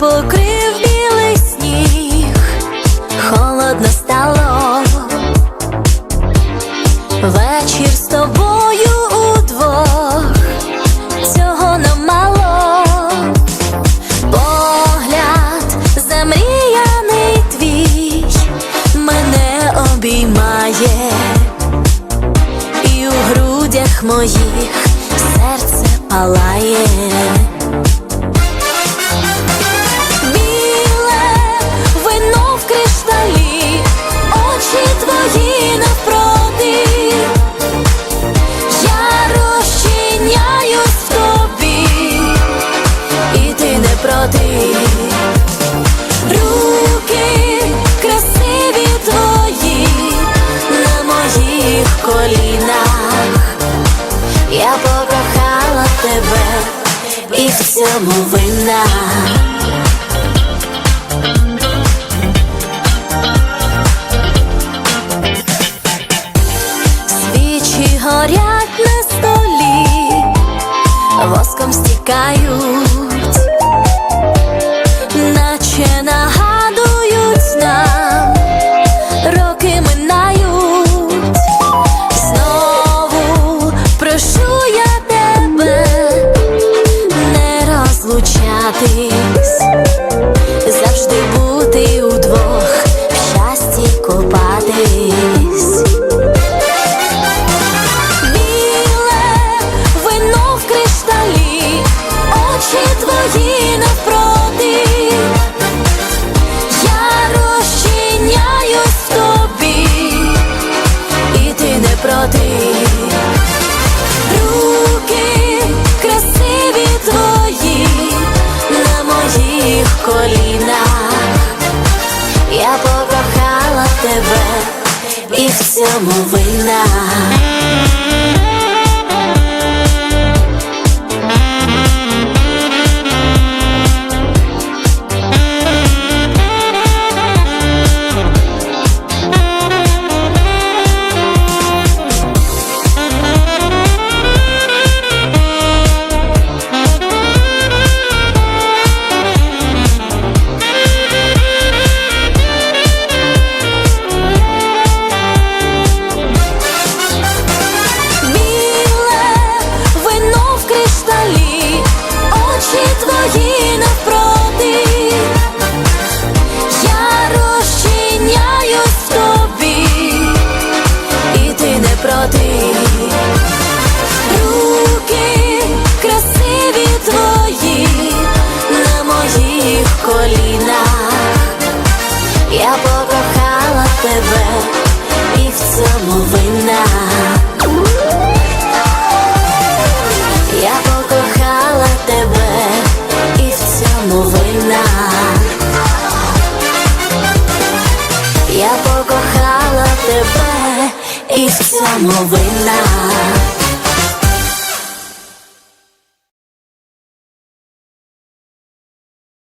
покрив білий сніг, холодно стало. Вечір з тобою удвох, цього намало, погляд замріяний твій мене обіймає, і у грудях моїх серце палає. Цьому вина. Свічі горять на столі, воском стікають, розлучатись, завжди бути удвох, в щасті купатись. Моїх колінах. Я покохала тебе і в цьому вина. Я покохала тебе і в цьому вина. Я покохала тебе і в цьому вина. Я покохала тебе і в цьому вина.